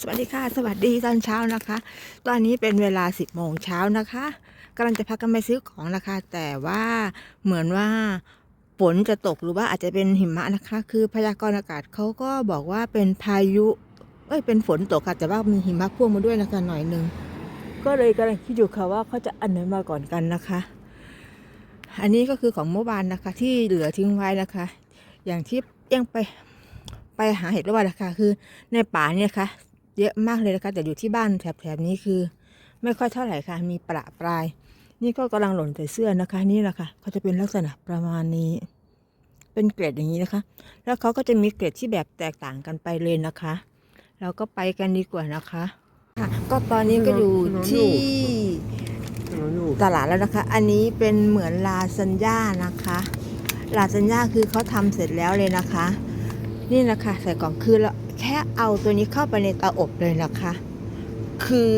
สวัสดีค่ะ สวัสดีตอนเช้านะคะ ตอนนี้เป็นเวลา 10โมงเช้านะคะกำลังจะพักกันไปซื้อของนะคะ แต่ว่าเหมือนว่าฝนจะตกหรือว่าอาจจะเป็นหิมะนะคะ คือพยากรณ์อากาศเขาก็บอกว่าเป็นพายุ เอ้ยเป็นฝนตกค่ะแต่ว่ามีหิมะพ่วงมาด้วยนะคะหน่อยหนึ่งก็เลยกำลังคิดอยู่ค่ะว่าเขาจะอันไหนมาก่อนกันนะคะ อันนี้ก็คือของเมื่อวานนะคะ ที่เหลือทิ้งไว้นะคะ อย่างที่ยังไปไปหาเห็ดระหว่านะคะคือในป่าเนี่ยนะคะ เยอะมากเลยนะคะ แต่อยู่ที่บ้านแถบๆนี้คือ ไม่ค่อยเท่าไหร่ค่ะ มีประปราย นี่ก็กำลังหล่นใส่เสื้อนะคะ นี่แหละค่ะเขาจะเป็นลักษณะประมาณนี้ เป็นเกรดอย่างนี้นะคะ แล้วเขาก็จะมีเกรดที่แบบแตกต่างกันไปเลยนะคะ เราก็ไปกันดีกว่านะคะค่ะก็ตอนนี้ก็อยู่ที่ตลาดแล้วนะคะ อันนี้เป็นเหมือนลาซัญญานะคะ ลาซัญญาคือเขาทำเสร็จแล้วเลยนะคะ นี่นะคะใส่กล่องคือเรา แค่เอาตัวนี้เข้าไปในเตาอบเลยนะคะ คือ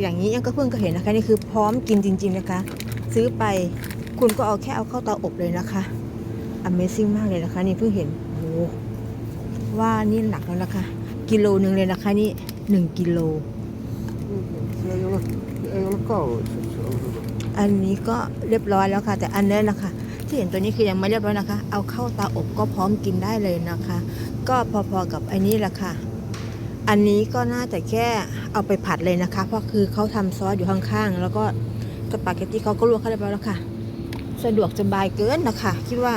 อย่างนี้ยังก็เพิ่งก็เห็นนะคะนี่คือพร้อมกินจริง ๆนะคะ ซื้อไปคุณก็เอาแค่เอาเข้าเตาอบเลยนะคะ Amazing มากเลยนะคะ นี่เพิ่งเห็นโอ้ว่านี่หนักแล้วนะคะ กิโลหนึ่งเลยนะคะนี่หนึ่งกิโล อันนี้ก็เรียบร้อยแล้วค่ะ แต่อันนี้นะคะ ที่เห็นตัวนี้คือยังไม่เรียบร้อยนะคะ เอาเข้าเตาอบก็พร้อมกินได้เลยนะคะ ก็พอๆกับอันนี้แหละค่ะ อันนี้ก็น่าจะแค่เอาไปผัดเลยนะคะ เพราะคือเขาทำซอสอยู่ข้างๆ แล้วก็สปาเกตตี้เขาก็ลวกเข้าเรียบร้อยแล้วค่ะ สะดวกสบายเกินนะคะ คิดว่า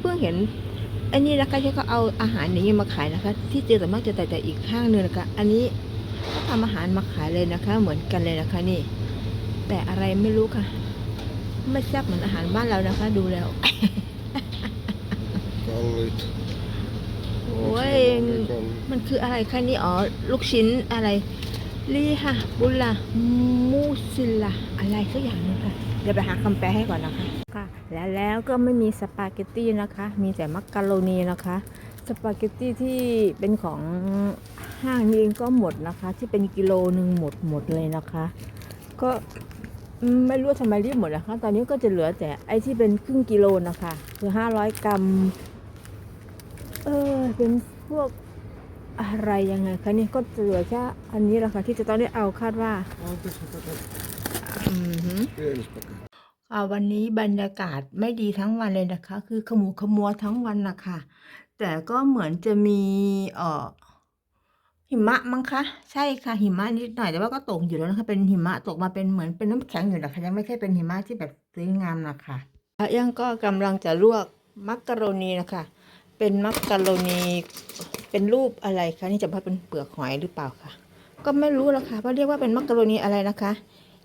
เพิ่งเห็นอันนี้นะคะที่เขาเอาอาหารอย่างนี้มาขายนะคะ ที่เจอแต่มากจะแต่แต่อีกข้างหนึงนะคะ อันนี้เขาทำอาหารมาขายเลยนะคะ เหมือนกันเลยนะคะนี่ แต่อะไรไม่รู้ค่ะไม่แซ่บเหมือนอาหารบ้านเรานะคะ ดูแล้ว อ้ย มันคืออะไรคะนี่อ๋อ ลูกชิ้นอะไรลีฮะบุลลามูซิลลาอะไรสักอย่างนึงค่ะ เดี๋ยวไปหาคำแปลให้ก่อนนะคะ ค่ะ แล้วแล้วก็ไม่มีสปาเกตตี้นะคะ มีแต่มักกะโรนีนะคะ สปาเกตตี้ที่เป็นของห้างนี้ก็หมดนะคะ ที่เป็นกิโลหนึ่งหมดหมดเลยนะคะ ก็ไม่รู้ทำไมรีบหมดนะคะ ตอนนี้ก็จะเหลือแต่ไอ้ที่เป็นครึ่งกิโลนะคะ คือห้าร้อยกรัม เออเป็นพวกอะไรยังไงคะเนี่ยก็จะเหลือแค่อันนี้แหละค่ะที่จะต้องได้เอาคาดว่าอือหือ ค่ะวันนี้บรรยากาศไม่ดีทั้งวันเลยนะคะ คือขมูขมัวทั้งวันนะคะแต่ก็เหมือนจะมีเอ่อหิมะมั้งคะ ใช่ค่ะหิมะนิดหน่อยแต่ว่าก็ตกอยู่แล้วนะคะเป็นหิมะตกมาเป็นเหมือนเป็นน้ำแข็งอยู่นะคะยังไม่ใช่เป็นหิมะที่แบบสวยงามนะคะยังก็กำลังจะลวกมักกะโรนีนะคะ เป็นมักกะโรนีเป็นรูปอะไรคะนี่จะว่าเป็นเปลือกหอยหรือเปล่าคะก็ไม่รู้ละค่ะว่าเรียกว่าเป็นมักกะโรนีอะไรนะคะ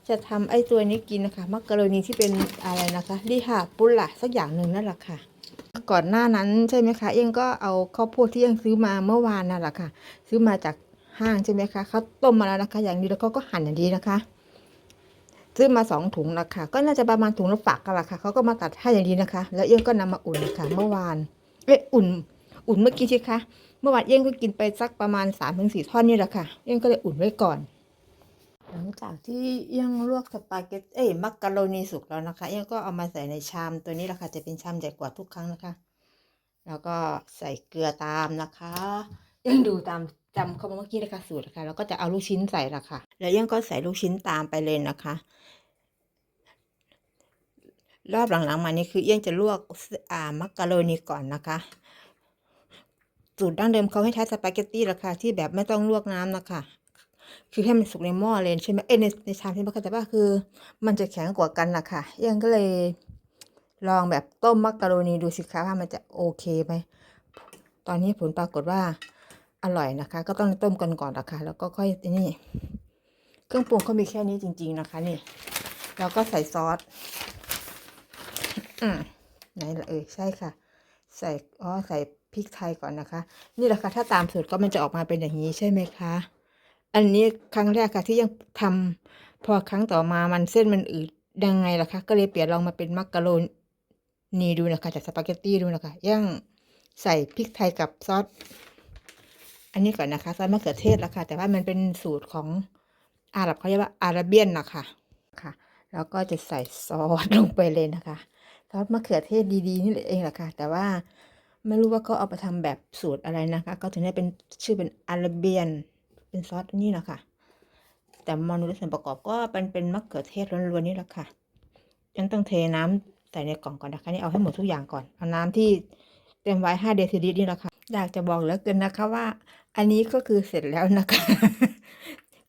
จะทำไอ้ตัวนี้กินนะคะ มักกะโรนีที่เป็นอะไรนะคะลิฮาปุละสักอย่างหนึ่งนั่นแหละค่ะก่อนหน้านั้นใช่ไหมคะ เองก็เอาข้าวโพดที่ยังซื้อมาเมื่อวานนั่นแหละค่ะ ซื้อมาจากห้างใช่ไหมคะเขาต้มมาแล้วนะคะ อย่างดีแล้วเขาก็หั่นอย่างดีนะคะ ซื้อมาสองถุงนะคะก็น่าจะประมาณถุงละฝากกันละค่ะเขาก็มาตัดให้อย่างดีนะคะ แล้วเอี้ยงก็นำมาอุ่นค่ะ เมื่อวาน เอ๊ะอุ่น อุ่นเมื่อกี้ใช่คะ เมื่อวานเอี้ยงก็กินไปสักประมาณสามถึงสี่ท่อนนี่แหละค่ะเอี้ยงก็เลยอุ่นไว้ก่อน หลังจากที่เอี้ยงลวกสปาเกตเอ้ยมักกะโรนีสุกแล้วนะคะเอี้ยงก็เอามาใส่ในชามตัวนี้แหละค่ะ จะเป็นชามใหญ่กว่าทุกครั้งนะคะ แล้วก็ใส่เกลือตามนะคะเอี้ยังดูตามจำเขามาเมื่อกี้นะคะสูตรนะคะแล้วก็จะเอาลูกชิ้นใส่ละค่ะ แล้วเอี้ยังก็ใส่ลูกชิ้นตามไปเลยนะคะ รอบหลังๆมานี่คือเอี้ยงจะลวกอ่ามักกะโรนีก่อนนะคะ สูตรดั้งเดิมเขาให้ใช้สปาเกตตี้ราคาที่แบบไม่ต้องลวกน้ำนะคะคือให้มันสุกในหม้อเลยใช่ไหมเอ้ในในชามที่มันก็จะว่าคือ มันจะแข็งกว่ากันนะคะเอี้ยงก็เลยลองแบบต้มมักกะโรนีดูสิคะว่ามันจะโอเคไหมตอนนี้ผลปรากฏว่าอร่อยนะคะ ก็ต้องต้มกันก่อนนะคะ แล้วก็ค่อยนี่ เครื่องปรุงเขามีแค่นี้จริง ๆนะคะ นี่ แล้วก็ใส่ซอส อืมไหนละเอ่ยใช่ค่ะ ใส่อ๋อใส่พริกไทยก่อนนะคะ นี่แหละค่ะถ้าตามสูตรก็มันจะออกมาเป็นอย่างนี้ใช่ไหมคะ อันนี้ครั้งแรกค่ะที่ยังทำพอครั้งต่อมามันเส้นมันอืดยังไงล่ะคะ ก็เลยเปลี่ยนลองมาเป็นมักกะโรนีดูนะคะจากสปาเกตตี้ดูนะคะย่างใส่พริกไทยกับซอสอันนี้ก่อนนะคะซอสมะเขือเทศและค่ะแต่ว่ามันเป็นสูตรของอาหรับเขาเรียกว่าอาราเบียนนะคะค่ะ แล้วก็จะใส่ซอสลงไปเลยนะคะ ซอสมะเขือเทศดีๆนี่เองแหละค่ะ แต่ว่าไม่รู้ว่าเขาเอาไปทำแบบสูตรอะไรนะคะ ก็ถึงได้เป็นชื่อเป็นอาราเบียน เป็นซอสนี่แหละค่ะ แต่เมนูและส่วนประกอบก็เป็นเป็นมะเขือเทศล้วนๆนี่แหละค่ะยังต้องเทน้ำใส่ในกล่องก่อนนะคะนี่เอาให้หมดทุกอย่างก่อน เอาน้ำที่เต็มไว้5เดซิลิตรนี่แหละค่ะ อยากจะบอกเหลือเกินนะคะว่า อันนี้ก็คือเสร็จแล้วนะคะ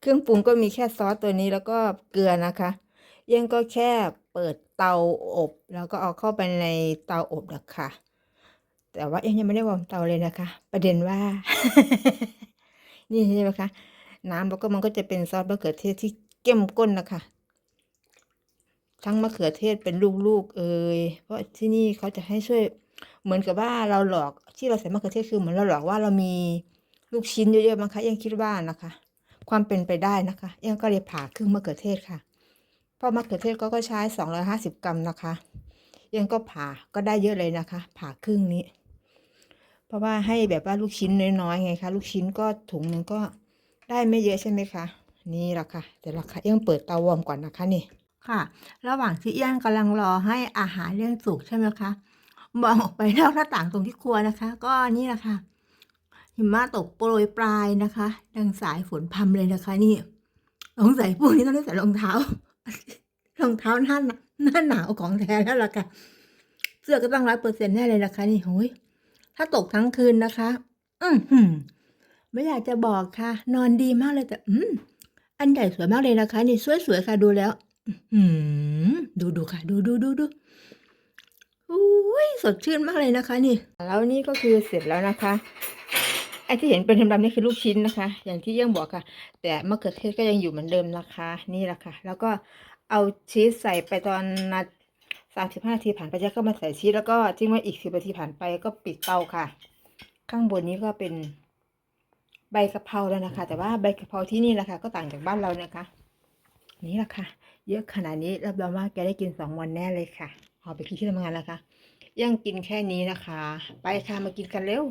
เครื่องปรุงก็มีแค่ซอสตัวนี้แล้วก็เกลือนะคะยังก็แค่เปิด เตาอบ แล้วก็เอาเข้าไปในเตาอบนะคะ แต่ว่ายังยังไม่ได้วอร์มเตาเลยนะคะ ประเด็นว่า นี่ใช่ไหมคะ น้ำแล้วก็มันก็จะเป็นซอสมะเขือเทศที่เข้มข้นนะคะ ทั้งมะเขือเทศเป็นลูกๆ เอ่ยเพราะที่นี่เขาจะให้ช่วย เหมือนกับว่าเราหลอกที่เราใส่มะเขือเทศคือเหมือนเราหลอกว่าเรามีลูกชิ้นเยอะๆมั้งคะยังคิดว่านะคะ ความเป็นไปได้นะคะยังก็เลยผ่าครึ่งมะเขือเทศค่ะ พราะมะเขือเทศก็ก็ใช้สองร้อยห้าสิบกรัมนะคะยังก็ผ่าก็ได้เยอะเลยนะคะ ผ่าครึ่งนี้ เพราะว่าให้แบบว่าลูกชิ้นน้อยๆไงคะ ลูกชิ้นก็ถุงหนึ่งก็ได้ไม่เยอะใช่ไหมคะนี่แหละค่ะแต่ละค่ะยังเปิดเตาวอร์มก่อนนะคะนี่ค่ะ ระหว่างที่เอี้ยงกำลังรอให้อาหารเรื่องสุกใช่ไหมคะมองออกไปนอกหน้าต่างตรงที่ครัวนะคะ ก็นี่แหละค่ะหิมะตกโปรยปลายนะคะ ดังสายฝนพรำเลยนะคะ นี่สงสัยพวกนี้ต้องได้ใส่รองเท้า รองเท้าหน้าหนาหน้าหนาวของแท้แล้วล่ะค่ะ เสื้อก็ต้องร้อยเปอร์เซ็นต์แน่เลยนะคะ นี่โอ้ยถ้าตกทั้งคืนนะคะ อืมไม่อยากจะบอกค่ะ นอนดีมากเลยแต่ อืมอันใหญ่สวยมากเลยนะคะ นี่สวยๆค่ะดูแล้ว อืมดูดูค่ะ ดูดูดูดูอุ้ยสดชื่นมากเลยนะคะ นี่ แล้วนี่ก็คือเสร็จแล้วนะคะไอ้ที่เห็นเป็นดำๆนี่คือลูกชิ้นนะคะ อย่างที่เยังบอกค่ะ แต่มะเขือเทศก็ยังอยู่เหมือนเดิมนะคะ นี่แหละค่ะ แล้วก็ เอาชีสใส่ไปตอนนาสามสิบห้านาทีผ่านไปจะก็มาใส่ชีสแล้วก็ทิ้งไว้อีกสิบนาทีผ่านไปก็ปิดเตาค่ะ ข้างบนนี้ก็เป็นใบกะเพราแล้วนะคะ แต่ว่าใบกะเพราที่นี่แหละค่ะก็ต่างจากบ้านเรานะคะ นี่แหละค่ะ เยอะขนาดนี้รับรองว่าแกได้กินสองวันแน่เลยค่ะเอไปกินที่ทำงานแล้วค่ะยังกินแค่นี้นะคะ ไปค่ะมากินกันเร็ว